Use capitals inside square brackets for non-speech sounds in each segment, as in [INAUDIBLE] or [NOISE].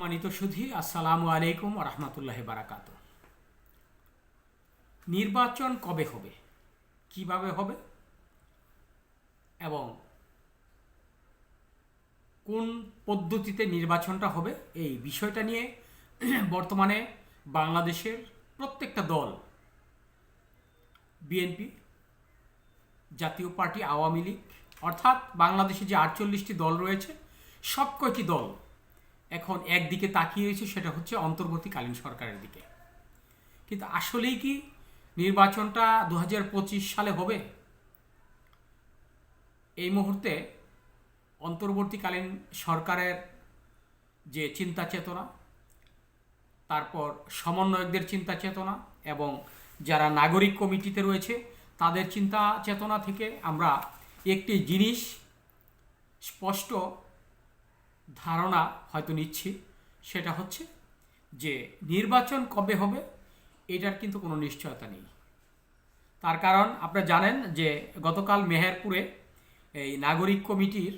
সম্মানিত সুধী, আসসালামু আলাইকুম রহমতুল্লাহ বারাকাত নির্বাচন কবে হবে? কীভাবে হবে? এবং কোন পদ্ধতিতে নির্বাচনটা হবে? এই বিষয়টা নিয়ে [CLEARS THROAT] বর্তমানে বাংলাদেশের প্রত্যেকটা দল, বিএনপি, জাতীয় পার্টি, আওয়ামী লীগ, অর্থাৎ বাংলাদেশে যে আটচল্লিশটি দল রয়েছে সব কয়টি দল এখন একদিকে তাকিয়ে রয়েছে, সেটা হচ্ছে অন্তর্বর্তীকালীন সরকারের দিকে। কিন্তু আসলেই কি নির্বাচনটা দু হাজার পঁচিশ সালে হবে? এই মুহূর্তে অন্তর্বর্তীকালীন সরকারের যে চিন্তা চেতনা, তারপর সমন্বয়কদের চিন্তা চেতনা এবং যারা নাগরিক কমিটিতে রয়েছে, তাদের চিন্তা চেতনা থেকে আমরা একটি জিনিস স্পষ্ট ধারণা হয়তো নিচ্ছি, সেটা হচ্ছে যে নির্বাচন কবে হবে এটার কিন্তু কোনো নিশ্চয়তা নেই। তার কারণ আপনারা জানেন যে গতকাল মেহেরপুরে এই নাগরিক কমিটির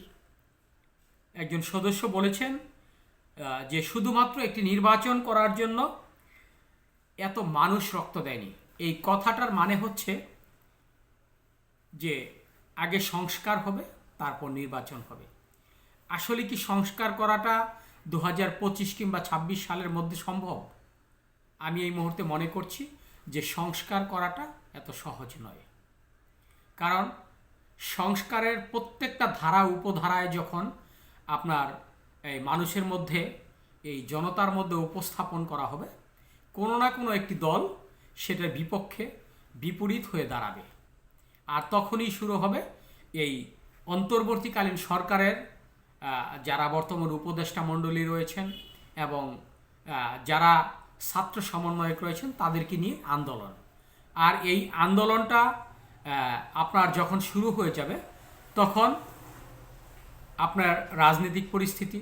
একজন সদস্য বলেছেন যে শুধুমাত্র একটি নির্বাচন করার জন্য এত মানুষ রক্ত দেয়নি। এই কথাটার মানে হচ্ছে যে আগে সংস্কার হবে, তারপর নির্বাচন হবে। আসলে কি সংস্কার করাটা দু হাজার পঁচিশ কিংবা ছাব্বিশ সালের মধ্যে সম্ভব? আমি এই মুহূর্তে মনে করছি যে সংস্কার করাটা এত সহজ নয়। কারণ সংস্কারের প্রত্যেকটা ধারা, উপধারায় যখন আপনার এই মানুষের মধ্যে, এই জনতার মধ্যে উপস্থাপন করা হবে, কোনো না কোনো একটি দল সেটার বিপক্ষে বিপরীত হয়ে দাঁড়াবে। আর তখনই শুরু হবে এই অন্তর্বর্তীকালীন সরকারের যারা বর্তমান উপদেষ্টা মণ্ডলী রয়েছেন এবং যারা ছাত্র সমন্বয়ক রয়েছেন তাদেরকে নিয়ে আন্দোলন। আর এই আন্দোলনটা আপনার যখন শুরু হয়ে যাবে, তখন আপনার রাজনৈতিক পরিস্থিতি,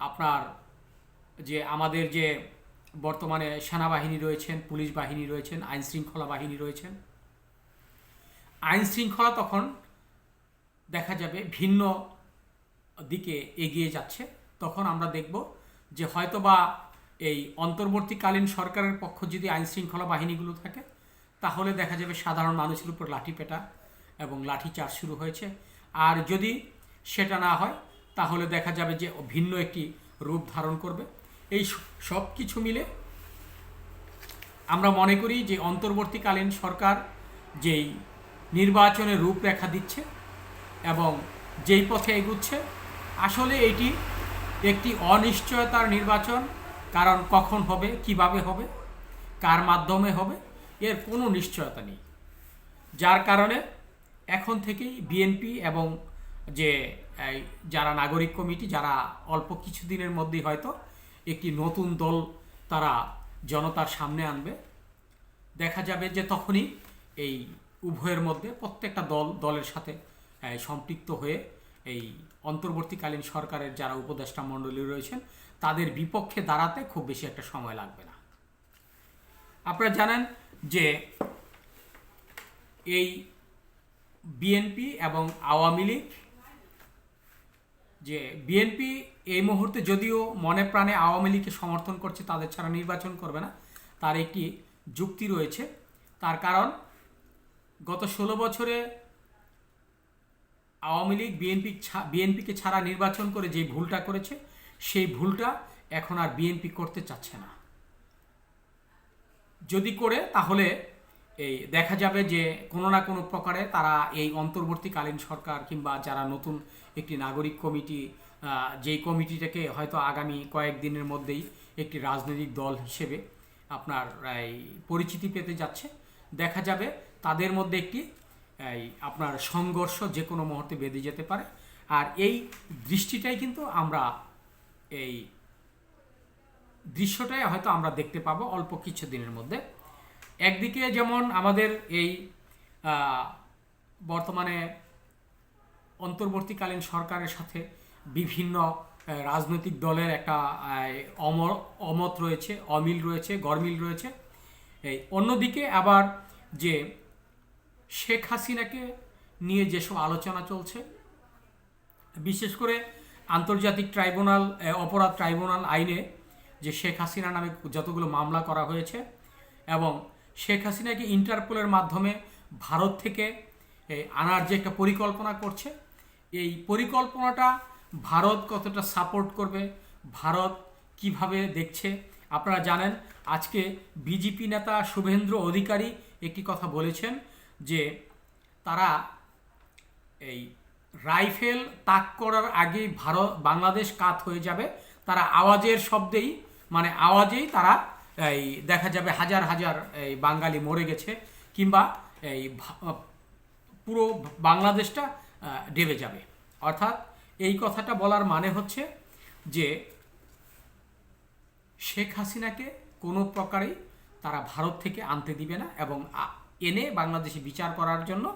আপনার যে আমাদের যে বর্তমানে সেনাবাহিনী রয়েছেন, পুলিশ বাহিনী রয়েছেন, আইন শৃঙ্খলা বাহিনী রয়েছেন, আইন শৃঙ্খলা তখন দেখা যাবে ভিন্ন দিকে এগিয়ে যাচ্ছে, তখন আমরা দেখব যে হয়তোবা এই অন্তর্বর্তীকালীন সরকারের পক্ষ যদি আইন শৃঙ্খলা বাহিনীগুলো থাকে, তাহলে দেখা যাবে সাধারণ মানুষের উপর লাঠি পেটা এবং লাঠি চার্জ শুরু হয়েছে। আর যদি সেটা না হয়, তাহলে দেখা যাবে যে ভিন্ন একটি রূপ ধারণ করবে। এই সব কিছু মিলে আমরা মনে করি যে অন্তর্বর্তীকালীন সরকার যেই নির্বাচনের রূপরেখা দিচ্ছে এবং যেই পথে এগুচ্ছে আসলে এটি একটি অনিশ্চয়তার নির্বাচন, কারণ কখন হবে, কীভাবে হবে, কার মাধ্যমে হবে, এর কোনো নিশ্চয়তা নেই। যার কারণে এখন থেকেই বিএনপি এবং যে যারা নাগরিক কমিটি, যারা অল্প কিছুদিনের মধ্যেই হয়তো একটি নতুন দল তারা জনতার সামনে আনবে, দেখা যাবে যে তখনই এই উভয়ের মধ্যে প্রত্যেকটা দল, দলের সাথে সম্পৃক্ত হয়ে এই অন্তর্বর্তীকালীন সরকারের যারা উপদেষ্টা মণ্ডলী রয়েছেন, তাদের বিপক্ষে দাঁড়াতে খুব বেশি একটা সময় লাগবে না। আপনারা জানেন যে এই বিএনপি এবং আওয়ামী লীগ, যে বিএনপি এই মুহূর্তে যদিও মনে প্রাণে আওয়ামী লীগকে সমর্থন করছে, তাদের ছাড়া নির্বাচন করবে না, তার একটি যুক্তি রয়েছে। তার কারণ, গত ষোলো বছরে আওয়ামী লীগ বিএনপি বিএনপিকে ছাড়া নির্বাচন করে যে ভুলটা করেছে, সেই ভুলটা এখন আর বিএনপি করতে চাচ্ছে না। যদি করে, তাহলে এই দেখা যাবে যে কোনো না কোনো প্রকারে তারা এই অন্তর্বর্তীকালীন সরকার কিংবা যারা নতুন একটি নাগরিক কমিটি যেই কমিটিটাকে হয়তো আগামী কয়েকদিনের মধ্যেই একটি রাজনৈতিক দল হিসেবে আপনার পরিচিতি পেতে যাচ্ছে। দেখা যাবে তাদের মধ্যে একটি এই আপনার সংঘর্ষ যে কোনো মুহূর্তে বেঁধে যেতে পারে। আর এই দৃষ্টিটাই কিন্তু আমরা এই দৃশ্যটাই হয়তো আমরা দেখতে পাবো অল্প কিছু দিনের মধ্যে। একদিকে যেমন আমাদের এই বর্তমানে অন্তর্বর্তীকালীন সরকারের সাথে বিভিন্ন রাজনৈতিক দলের একটা আহ, অম- অমত রয়েছে অমিল রয়েছে গরমিল রয়েছে। এই অন্যদিকে আবার যে শেখ হাসিনাকে নিয়ে যেসব আলোচনা চলছে, বিশেষ করে আন্তর্জাতিক ট্রাইব্যুনাল অপরাধ ট্রাইব্যুনাল আইনে যে শেখ হাসিনা নামে যতগুলো মামলা করা হয়েছে এবং শেখ হাসিনাকে ইন্টারপোলের মাধ্যমে ভারত থেকে আনার যে একটা পরিকল্পনা করছে, এই পরিকল্পনাটা ভারত কতটা সাপোর্ট করবে, ভারত কীভাবে দেখছে, আপনারা জানেন আজকে বিজেপি নেতা শুভেন্দ্র অধিকারী একটি কথা বলেছেন যে তারা এই রাইফেল তাক করার আগেই ভারত, বাংলাদেশ কাত হয়ে যাবে। তারা আওয়াজের শব্দেই মানে আওয়াজেই তারা এই দেখা যাবে হাজার হাজার এই বাঙালি মরে গেছে কিংবা এই পুরো বাংলাদেশটা ডেবে যাবে। অর্থাৎ এই কথাটা বলার মানে হচ্ছে যে শেখ হাসিনাকে কোনো প্রকারেই তারা ভারত থেকে আনতে দিবে না এবং এনে বাংলাদেশে বিচার করার জন্য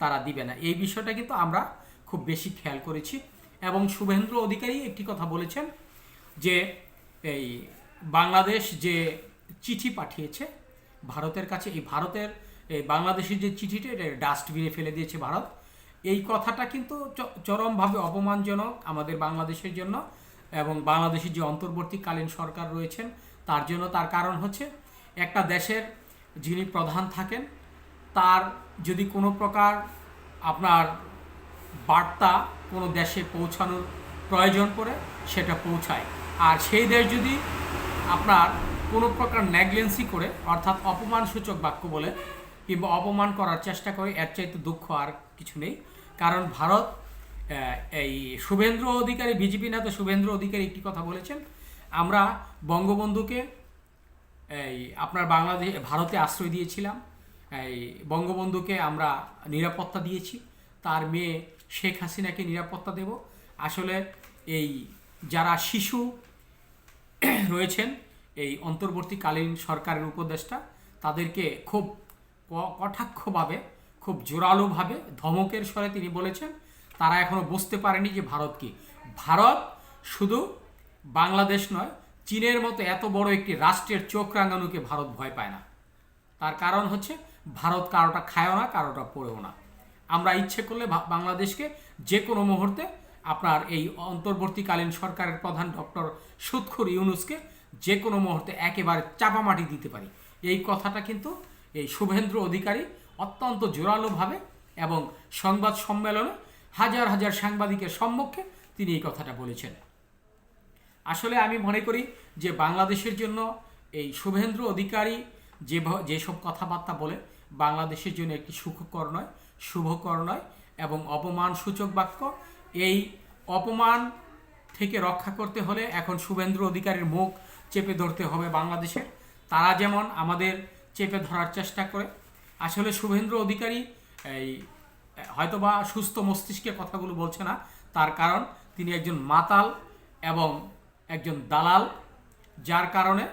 তারা দিবে না। এই বিষয়টা কিন্তু আমরা খুব বেশি খেয়াল করেছি। এবং শুভেন্দ্র অধিকারী একটি কথা বলেছেন যে, এই বাংলাদেশ যে চিঠি পাঠিয়েছে, ভারতের কাছে, এই ভারতের, এই বাংলাদেশের যে চিঠিটা, এটা ডাস্টবিনে ফেলে দিয়েছে ভারত। এই কথাটা কিন্তু চরমভাবে অপমানজনক আমাদের বাংলাদেশের জন্য এবং বাংলাদেশের যে অন্তর্বর্তীকালীন সরকার রয়েছেন, তার জন্য তার কারণ হচ্ছে একটা দেশের যিনি প্রধান থাকেন তার যদি কোনো প্রকার আপনার বার্তা কোনো দেশে পৌঁছানোর প্রয়োজন পড়ে, সেটা পৌঁছায়। আর সেই দেশ যদি আপনার কোনো প্রকার নেগলেন্সি করে, অর্থাৎ অপমানসূচক বাক্য বলে, কিংবা অপমান করার চেষ্টা করে, এর চাইতে দুঃখ আর কিছু নেই। কারণ ভারত এই শুভেন্দ্র অধিকারী, বিজেপি নেতা শুভেন্দ্র অধিকারী একটি কথা বলেছেন, আমরা বঙ্গবন্ধুকে, এই, আপনার বাংলাদেশ, ভারতে আশ্রয় দিয়েছিলাম। এই বঙ্গবন্ধুকে আমরা নিরাপত্তা দিয়েছি। তার মেয়ে শেখ হাসিনাকে নিরাপত্তা দেব। আসলে এই যারা শিশু রয়েছেন, এই অন্তর্বর্তীকালীন সরকারের উপদেষ্টা, তাদেরকে খুব কটাক্ষভাবে, খুব জোরালোভাবে ধমকের স্বরে তিনি বলেছেন, তারা এখনও বুঝতে পারেনি যে ভারত কি। ভারত শুধু বাংলাদেশ নয়, চীনের মতো এত বড় একটি রাষ্ট্রের চোখ রাঙানোকে ভারত ভয় পায় না। তার কারণ হচ্ছে ভারত কারোটা খায়ও না, কারোটা পড়েও না। আমরা ইচ্ছে করলে বাংলাদেশকে যে কোনো মুহূর্তে আপনার এই অন্তর্বর্তীকালীন সরকারের প্রধান ডক্টর সুৎখুর ইউনুসকে যে কোনো মুহূর্তে একেবারে চাপামাটি দিতে পারি। এই কথাটা কিন্তু এই শুভেন্দ্র অধিকারী অত্যন্ত জোরালোভাবে এবং সংবাদ সম্মেলনে হাজার হাজার সাংবাদিকের সম্মুখে তিনি এই কথাটা বলেছেন। আসলে আমি মনে করি যে বাংলাদেশের জন্য এই শুভেন্দ্র অধিকারী যে যেসব কথাবার্তা বলে, বাংলাদেশের জন্য একটি সুখকর নয়, শুভকর নয় এবং অপমান সূচক বাক্য। এই অপমান থেকে রক্ষা করতে হলে এখন শুভেন্দ্র অধিকারীর মুখ চেপে ধরতে হবে বাংলাদেশের। তারা যেমন আমাদের চেপে ধরার চেষ্টা করে। আসলে শুভেন্দ্র অধিকারী এই, হয়তোবা সুস্থ মস্তিষ্কে কথাগুলো বলছে না, তার কারণ তিনি একজন মাতাল এবং একজন দালাল, যার কারণে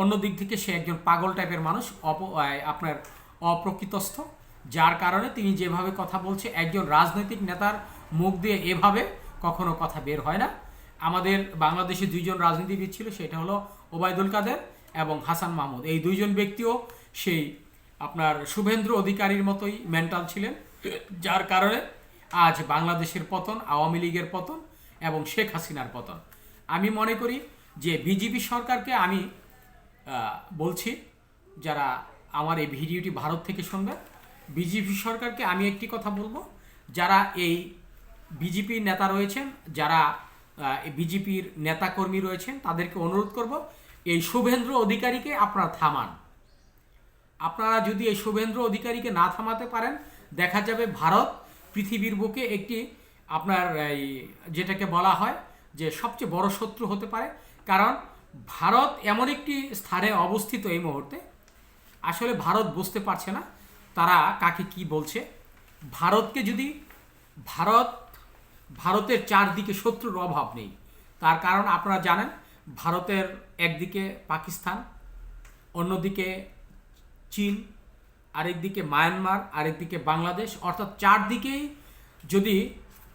অন্য দিক থেকে সে একজন পাগল টাইপের মানুষ, অপ আপনার অপ্রকৃতস্থ। যার কারণে তিনি যেভাবে কথা বলছে, একজন রাজনৈতিক নেতার মুখ দিয়ে এভাবে কখনো কথা বের হয় না। আমাদের বাংলাদেশে দুইজন রাজনীতিবিদ ছিল, সেটা হলো ওবায়দুল কাদের এবং হাসান মাহমুদ। এই দুইজন ব্যক্তিও সেই আপনার শুভেন্দ্র অধিকারীর মতোই মেন্টাল ছিলেন, যার কারণে আজ বাংলাদেশের পতন, আওয়ামী লীগের পতন এবং শেখ হাসিনার পতন। আমি মনে করি যে বিজেপি সরকারকে আমি বলছি, যারা আমার এই ভিডিওটি ভারত থেকে শুনবে, বিজেপি সরকারকে আমি একটি কথা বলব, যারা এই বিজেপির নেতা রয়েছেন, যারা বিজেপির নেতাকর্মী রয়েছেন, তাদেরকে অনুরোধ করব, এই শুভেন্দ্র অধিকারীকে আপনারা থামান। আপনারা যদি এই শুভেন্দ্র অধিকারীকে না থামাতে পারেন, দেখা যাবে ভারত পৃথিবীর বুকে একটি আপনার এই যেটাকে বলা হয় যে সবচেয়ে বড় শত্রু হতে পারে কারণ ভারত এমন একটি স্থানে অবস্থিত এই মুহূর্তে। আসলে ভারত বুঝতে পারছে না তারা কাকে কি বলছে। ভারতকে যদি ভারত, ভারতের চারদিকে শত্রুর অভাব নেই, তার কারণ আপনারা জানেন ভারতের একদিকে পাকিস্তান, অন্যদিকে চীন, আরেকদিকে মায়ানমার, আরেকদিকে বাংলাদেশ। অর্থাৎ চারদিকেই যদি,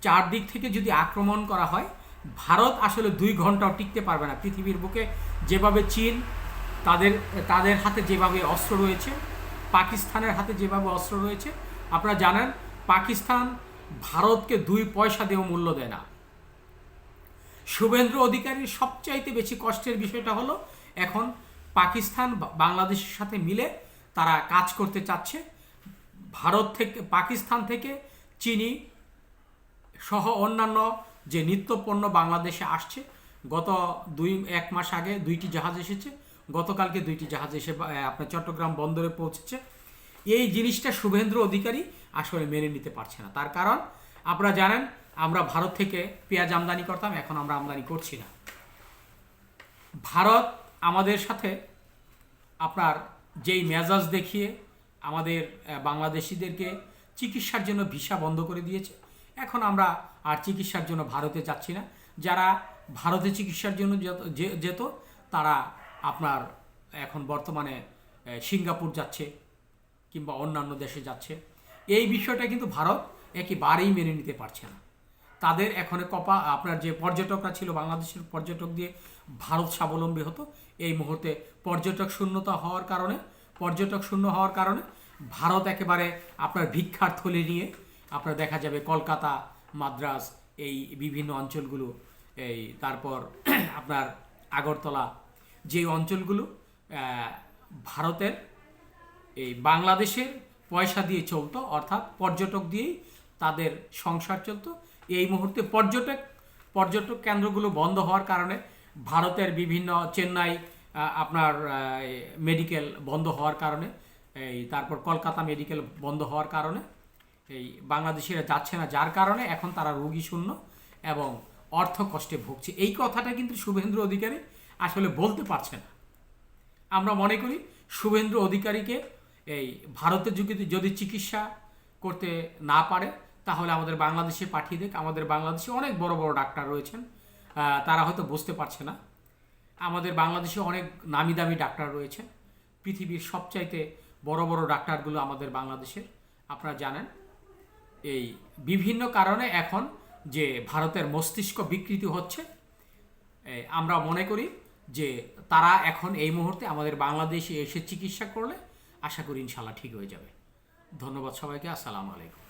চারদিক থেকে যদি আক্রমণ করা হয় ভারত আসলে দুই ঘন্টাও টিকতে পারবে না। পৃথিবীর বুকে যেভাবে চীন তাদের তাদের হাতে যেভাবে অস্ত্র রয়েছে, পাকিস্তানের হাতে যেভাবে অস্ত্র রয়েছে, আপনারা জানেন পাকিস্তান ভারতকে দুই পয়সা দিয়েও মূল্য দেয় না। শুভেন্দ্র অধিকারীর সবচাইতে বেশি কষ্টের বিষয়টা হলো, এখন পাকিস্তান বাংলাদেশের সাথে মিলে তারা কাজ করতে চাচ্ছে। ভারত থেকে, পাকিস্তান থেকে চিনি সহ অন্যান্য যে নিত্যপণ্য বাংলাদেশে আসছে, গত দুই, এক মাস আগে দুইটি জাহাজ এসেছে, গতকালকে দুইটি জাহাজ এসে আপনার চট্টগ্রাম বন্দরে পৌঁছেছে। এই জিনিসটা শুভেন্দ্র অধিকারী আসলে মেনে নিতে পারছে না। তার কারণ, আপনারা জানেন, আমরা ভারত থেকে পেঁয়াজ আমদানি করতাম, এখন আমরা আমদানি করছি না। ভারত আমাদের সাথে আপনার যেই মেজাজ দেখিয়ে আমাদের বাংলাদেশিদেরকে চিকিৎসার জন্য ভিসা বন্ধ করে দিয়েছে। এখন আমরা আর চিকিৎসার জন্য ভারতে যাচ্ছি না। যারা ভারতে চিকিৎসার জন্য যেত- তারা আপনার এখন বর্তমানে সিঙ্গাপুর যাচ্ছে কিংবা অন্যান্য দেশে যাচ্ছে। এই বিষয়টা কিন্তু ভারত একেবারেই মেনে নিতে পারছে না। তাদের এখন কপা, আপনার যে পর্যটকরা ছিল, বাংলাদেশের পর্যটক দিয়ে ভারত স্বাবলম্বী হতো, এই মুহূর্তে পর্যটক শূন্যতা হওয়ার কারণে, পর্যটক শূন্য হওয়ার কারণে ভারত একেবারে আপনার ভিক্ষার থলি নিয়ে আপনার দেখা যাবে কলকাতা মাদ্রাজ এই বিভিন্ন অঞ্চলগুলো, এই তারপর [CLEARS THROAT] আপনার আগরতলা, যে অঞ্চলগুলো ভারতের, এই বাংলাদেশের পয়সা দিয়ে চলতো, অর্থাৎ পর্যটক দিয়েই তাদের সংসার চলতো। এই মুহূর্তে পর্যটক পর্যটক কেন্দ্রগুলো বন্ধ হওয়ার কারণে ভারতের বিভিন্ন চেন্নাই আপনার মেডিকেল বন্ধ হওয়ার কারণে, এই তারপর কলকাতা মেডিকেল বন্ধ হওয়ার কারণে এই বাংলাদেশিরা যাচ্ছে না যার কারণে এখন তারা রোগী শূন্য এবং অর্থ কষ্টে ভুগছে। এই কথাটা কিন্তু শুভেন্দ্র অধিকারী আসলে বলতে পারছে না। আমরা মনে করি শুভেন্দ্র অধিকারীকে এই ভারতের যুগে যদি চিকিৎসা করতে না পারে, তাহলে আমাদের বাংলাদেশে পাঠিয়ে দেখ আমাদের বাংলাদেশে অনেক বড় বড় ডাক্তার রয়েছেন। তারা হয়তো বুঝতে পারছে না। আমাদের বাংলাদেশে অনেক নামি দামি ডাক্তার রয়েছে পৃথিবীর সবচাইতে বড় বড় ডাক্তারগুলো আমাদের বাংলাদেশের। আপনারা জানেন। এই বিভিন্ন কারণে এখন যে ভারতের মস্তিষ্ক বিকৃতি হচ্ছে আমরা মনে করি যে তারা এখন এই মুহূর্তে আমাদের বাংলাদেশে এসে চিকিৎসা করলে, আশা করি ইনশাল্লাহ ঠিক হয়ে যাবে। ধন্যবাদ সবাইকে, আসসালামু আলাইকুম।